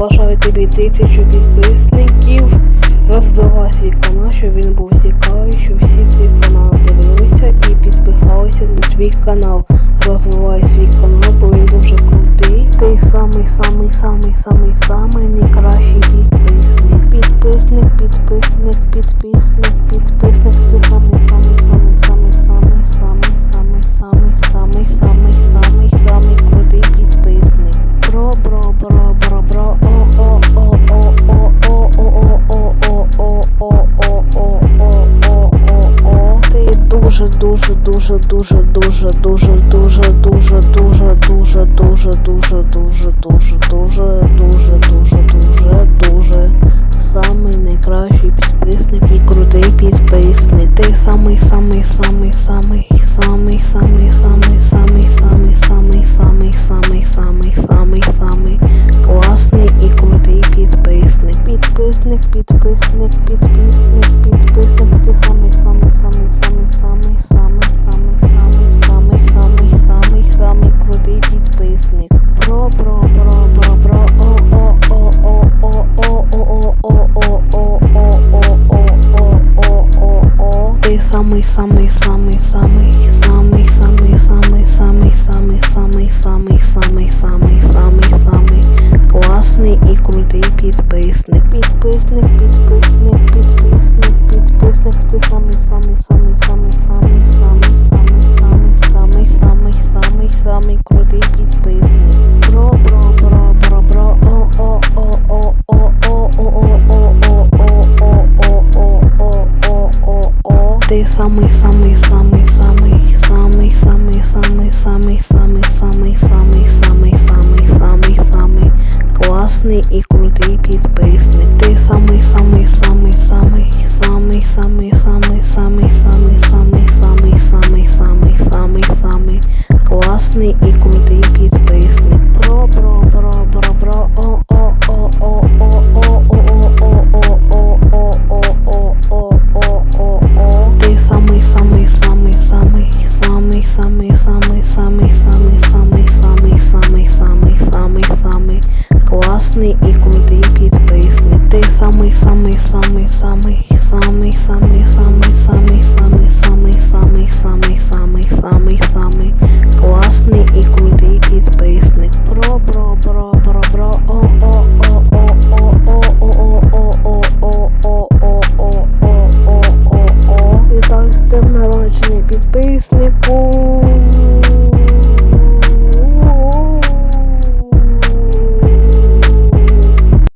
Бажаю тобі тисячу підписників. Роздавай свій канал, щоб він був цікавий, щоб всі твій канал дивилися і підписалися на твій канал. Розвивай свій канал, бо він дуже крутий. Ти самий самий самий самий самий найкращий дуже, дуже, дуже, дуже, дуже, дуже, дуже, дуже, дуже, дуже, дуже, дуже, дуже, дуже, дуже, дуже, дуже, дуже, самий найкращий підписник і крутий підписник. Ти самий, самий, самий, самий, самий, самий, самий, самий, самий, самий, самий, самий, самий, самий, самий класний і крутий. Підписник, підписник, підписник, підписник. Самый, самый, самый, самый, самый, самый, самый, самый, самый, самый, самый, самый, самый самий класний і крутий. Підписник, підписник, підписник, ты самый-самый-самый-самый-самый-самый-самый-самый-самый-самый-самый-самый-самый-самый классный и крутый підписник. Ти самый-самый-самый-самый-самый-самый-самый-самый-самый-самый-самый-самый-самый-самый классный и крутый. самый самый самый самый самый самый самый самый самый самый самый самый самый